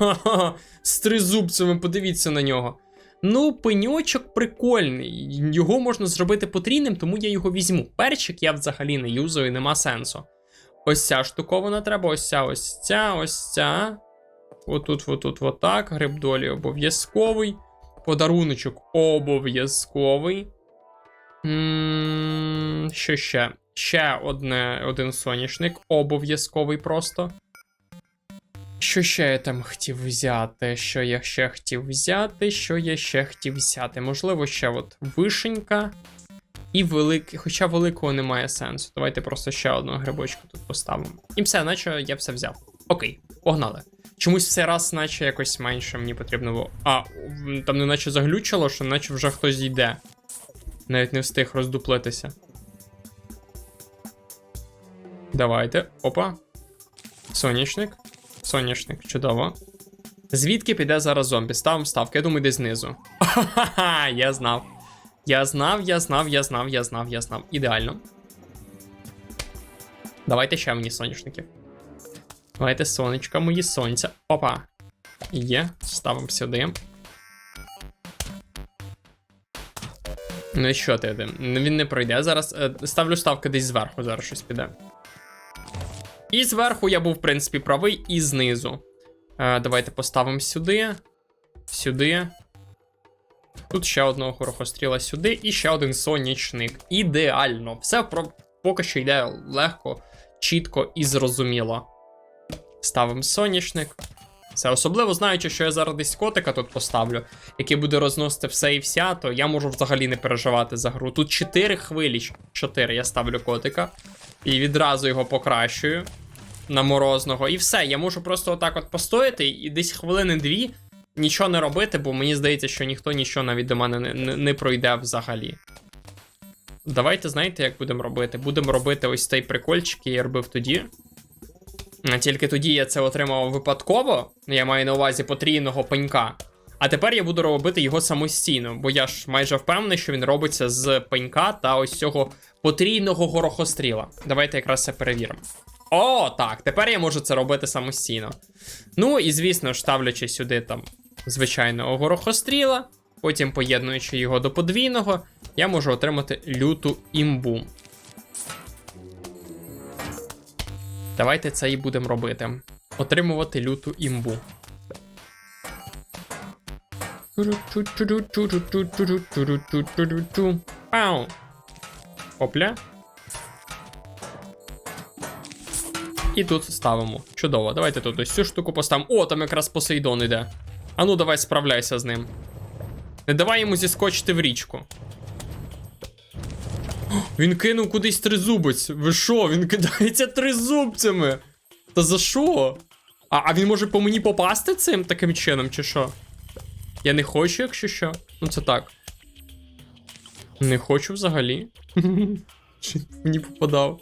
З тризубцями, подивіться на нього. Ну, пеньочок прикольний. Його можна зробити потрійним, тому я його візьму. Перчик я взагалі не юзаю, нема сенсу. Ось ця штукована треба, ось ця, ось ця, ось ця. Отут, отут, отак. Гриб долі обов'язковий. Подаруночок обов'язковий. Що ще? Ще одне, один соняшник, обов'язковий просто. Що ще я там хотів взяти? Що я ще хотів взяти? Що я ще хотів взяти? Можливо, ще от вишенька. І великий, хоча великого немає сенсу. Давайте просто ще одного грибочку тут поставимо. І все, наче я все взяв. Окей, погнали. Чомусь в цей раз, наче якось менше мені потрібно було. А, там не наче заглючило, що наче вже хтось йде. Навіть не встиг роздуплитися. Давайте. Опа. Сонячник. Сонячник, чудово. Звідки піде зараз зомбі? Ставимо ставки, я думаю, десь знизу. Ха-ха-ха, я знав. Я знав, я знав, я знав, я знав, я знав. Ідеально. Давайте ще мені соняшників. Давайте сонечка, мої сонця. Опа. Є, ставимо сюди. Ну і що ти? Він не пройде зараз. Е, Ставлю ставки десь зверху, зараз щось піде. І зверху я був, в принципі, правий, і знизу. Е, давайте поставимо сюди. Сюди. Тут ще одного горохостріла сюди, і ще один сонячник. Ідеально. Все про... поки що йде легко, чітко і зрозуміло. Ставимо соняшник. Все, особливо знаючи, що я зараз десь котика тут поставлю, який буде розносити все і вся, то я можу взагалі не переживати за гру. Тут 4 хвилі. 4 я ставлю котика. І відразу його покращую на морозного. І все, я можу просто отак от постояти і десь хвилини дві нічого не робити, бо мені здається, що ніхто нічого навіть до мене не, не, не пройде взагалі. Давайте, знаєте, як будемо робити? Будемо робити ось цей прикольчик, який я робив тоді. Тільки тоді я це отримав випадково. Я маю на увазі потрійного пенька. А тепер я буду робити його самостійно, бо я ж майже впевнений, що він робиться з пенька та ось цього потрійного горохостріла. Давайте якраз це перевіримо. О, так, тепер я можу це робити самостійно. Ну і звісно ж, ставлячи сюди там звичайного горохостріла, потім поєднуючи його до подвійного, я можу отримати люту імбу. Давайте це і будемо робити. Отримувати люту імбу. Пау. Опля. І тут ставимо. Чудово. Давайте тут ось цю штуку поставимо. О, там якраз Посейдон іде. А ну давай справляйся з ним. Не давай йому зіскочити в річку. Він кинув кудись тризубець. Ви що? Він кидається тризубцями. Та за що? А, а він може по мені попасти цим таким чином, чи що? Я не хочу, якщо що. Ну це так. Не хочу взагалі. Мені попадав.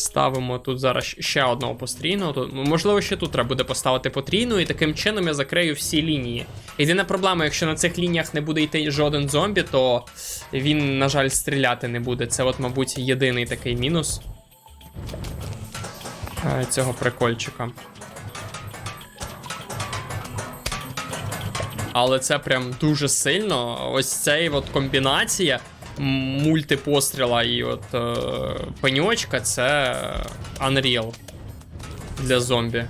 Ставимо тут зараз ще одного пострійного. Тут, можливо, ще тут треба буде поставити потрійну, і таким чином я закрию всі лінії. Єдина проблема, якщо на цих лініях не буде йти жоден зомбі, то він, на жаль, стріляти не буде. Це, от, мабуть, єдиний такий мінус е, цього прикольчика. Але це прям дуже сильно. Ось цей от комбінація мультипостріла і от е, пеньочка це Unreal для зомбі.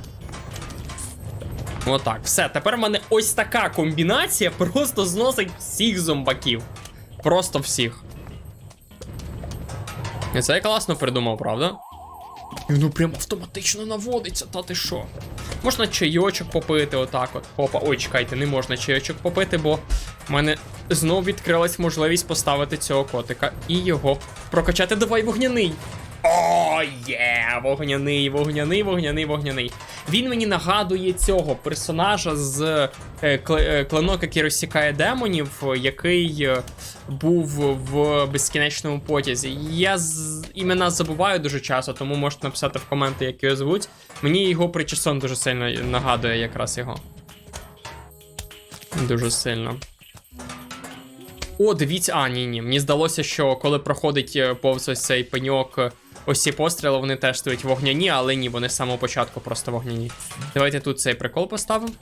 Отак. Все. Тепер в мене ось така комбінація просто зносить всіх зомбаків. Просто всіх. І це я класно придумав, правда? І воно прям автоматично наводиться, та ти що? Можна чайочок попити, отак от. Опа, ой, чекайте, не можна чайочок попити, бо в мене знову відкрилась можливість поставити цього котика і його прокачати. Давай вогняний. О, є! Вогняний, вогняний, вогняний, вогняний. Він мені нагадує цього персонажа з е, е, клинок, який розсікає демонів, який е, був в безкінечному потязі. Я з імена забуваю дуже часто, тому можете написати в коменти, як його звуть. Мені його причесон дуже сильно нагадує якраз його. Дуже сильно. О, дивіться, а, ні, ні. Мені здалося, що коли проходить е, повз ось цей пеньок ось ці постріли вони теж стають вогняні, але ні, вони з самого початку просто вогняні. Давайте тут цей прикол поставимо.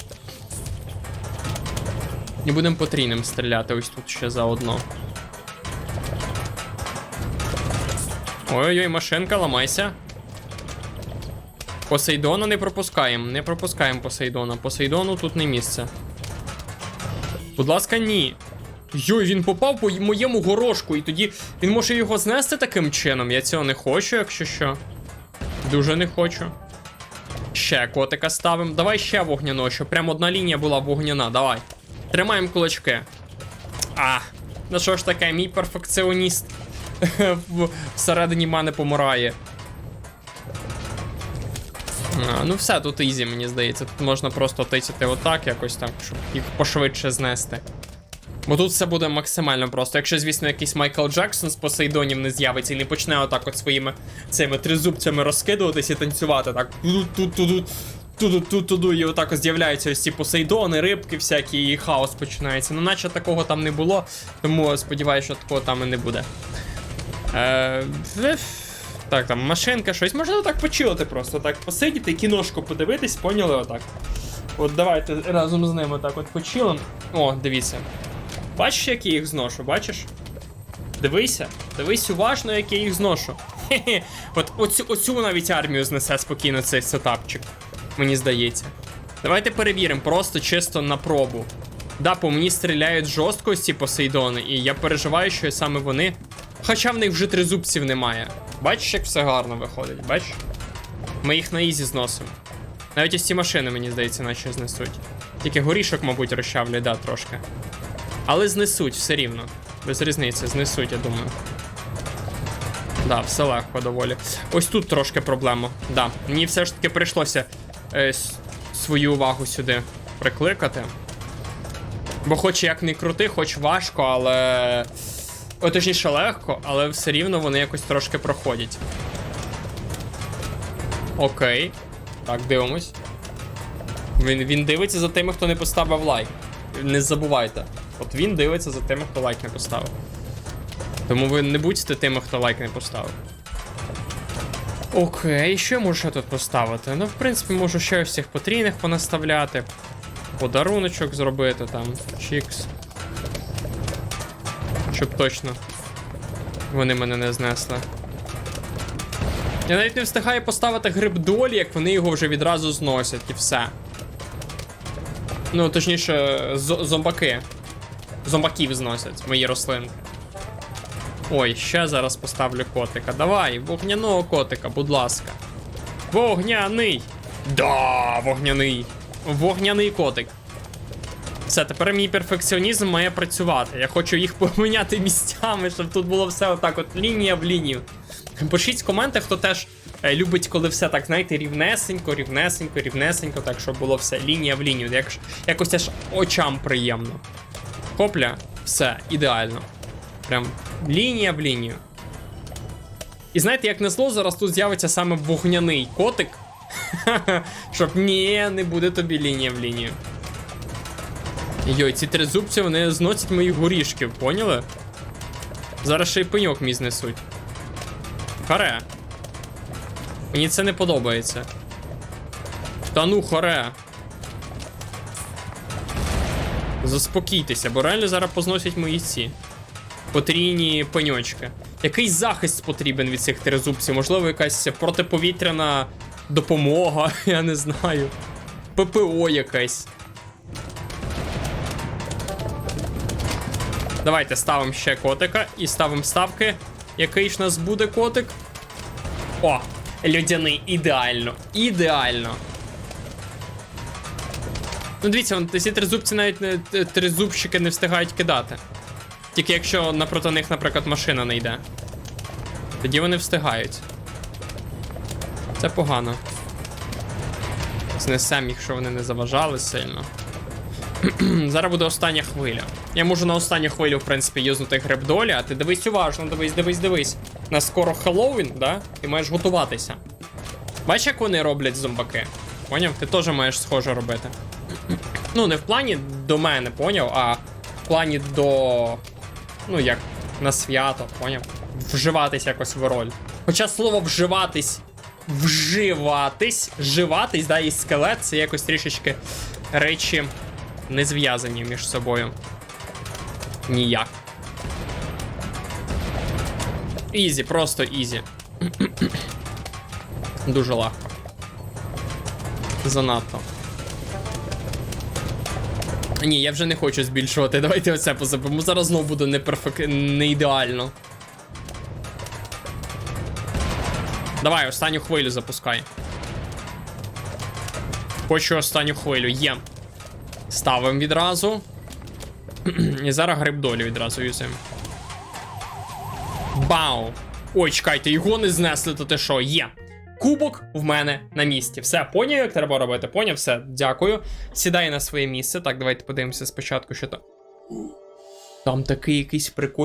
І будемо потрійним стріляти ось тут ще заодно. Ой-ой-ой, машинка, ламайся. Посейдона не пропускаємо. Не пропускаємо Посейдона. Посейдону тут не місце. Будь ласка, ні. Йой, він попав по моєму горошку, і тоді він може його знести таким чином. Я цього не хочу, якщо що. Дуже не хочу. Ще котика ставимо. Давай ще вогняного, щоб прям одна лінія була вогняна. Давай. Тримаємо кулачки. А, ну що ж таке, мій перфекціоніст всередині мене помирає. А, ну все, тут ізі, мені здається. Тут можна просто тицяти отак, якось так, щоб їх пошвидше знести. Бо тут все буде максимально просто. Якщо, звісно, якийсь Майкл Джексон з Посейдонів не з'явиться і не почне отак от своїми цими тризубцями розкидуватись і танцювати так. Ту-ду-ту-ту-ду, і отак от з'являються ось ці посейдони, рибки всякі, і хаос починається. Ну, наче такого там не було, тому сподіваюся, що такого там і не буде. Е, так, там машинка, щось. Можна отак почилити просто, так посидіти, кіношку подивитись, поняли отак. От давайте разом з ними так от почилим. О, дивіться. Бачиш, як я їх зношу, бачиш? Дивися, дивись уважно, як я їх зношу. Хе-хе. От оцю, оцю навіть армію знесе спокійно цей сетапчик. Мені здається. Давайте перевіримо, просто чисто на пробу. Да, по мені стріляють жорстко ці посейдони, і я переживаю, що саме вони. Хоча в них вже тризубців немає. Бачиш, як все гарно виходить, бачиш? Ми їх на ізі зносимо. Навіть ось ці машини, мені здається, наче знесуть. Тільки горішок, мабуть, розчавлять, да, трошки. Але знесуть все рівно. Без різниці, знесуть, я думаю. Да, все легко доволі. Ось тут трошки проблема. Да, мені все ж таки прийшлося е, свою увагу сюди прикликати. Бо хоч як не крути, хоч важко, але. О, точніше легко, але все рівно вони якось трошки проходять. Окей. Так, дивимось. Він, він дивиться за тими, хто не поставив лайк. Не забувайте. От він дивиться за тими, хто лайк не поставив. Тому ви не будьте тими, хто лайк не поставив. Окей, що я можу ще тут поставити? Ну, в принципі, можу ще цих потрійних понаставляти. Подаруночок зробити там. Чікс. Щоб точно вони мене не знесли. Я навіть не встигаю поставити гриб долі, як вони його вже відразу зносять і все. Ну, точніше, зомбаки. Зомбаків зносять мої рослинки. Ой, ще зараз поставлю котика. Давай, вогняного котика, будь ласка. Вогняний! Да, вогняний. Вогняний котик. Все, тепер мій перфекціонізм має працювати. Я хочу їх поміняти місцями, щоб тут було все отак, от лінія в лінію. Пишіть в коментах, хто теж е, любить, коли все так, знаєте, рівнесенько, рівнесенько, рівнесенько, так, щоб було все лінія в лінію. Як, якось аж очам приємно. Копля, все, ідеально. Прям лінія в лінію. І знаєте, як не зло, зараз тут з'явиться саме вогняний котик. Щоб ні, не буде тобі лінія в лінію. Йой, ці три зубці вони зносять моїх горішків, поняли? Зараз ще й пеньок мій знесуть. Харе. Мені це не подобається. Та ну, харе. Заспокійтеся, бо реально зараз позносять мої ці потрійні пеньочки. Якийсь захист потрібен від цих тризубців, можливо, якась протиповітряна допомога, я не знаю. ППО якась. Давайте ставимо ще котика і ставимо ставки. Який ж нас буде котик? О, людяний, ідеально. Ідеально. Ну, дивіться, вон, ці тризубці навіть не тризубщики не встигають кидати. Тільки якщо напроти них, наприклад, машина не йде. Тоді вони встигають. Це погано. Знесем їх, що вони не заважали сильно. Зараз буде остання хвиля. Я можу на останню хвилю, в принципі, юзнути гриб долі, а ти дивись уважно, дивись, дивись, дивись. На скоро Хеллоуін, да? Ти маєш готуватися. Бачиш, як вони роблять зомбаки? Поняв? Ти теж маєш схоже робити. Ну, не в плані до мене, поняв, а в плані до. Ну, як на свято, поняв? Вживатись якось в роль. Хоча слово вживатись. Вживатись, вживатись, да, і скелет це якось трішечки речі не зв'язані між собою. Ніяк. Ізі, просто ізі. Дуже легко. Занадто. Ні, я вже не хочу збільшувати. Давайте оце позабимо. Зараз знову буде не перфек... не ідеально. Давай, останню хвилю запускай. Хочу останню хвилю. Є. Ставимо відразу. І зараз гриб долі відразу юзаємо. Бау! Ой, чекайте, його не знесли, то ти що? Є. Кубок в мене на місці. Все, поняв, як треба робити? Поняв, все, дякую. Сідай на своє місце. Так, давайте подивимося спочатку, що там. Там такий якийсь прикольний.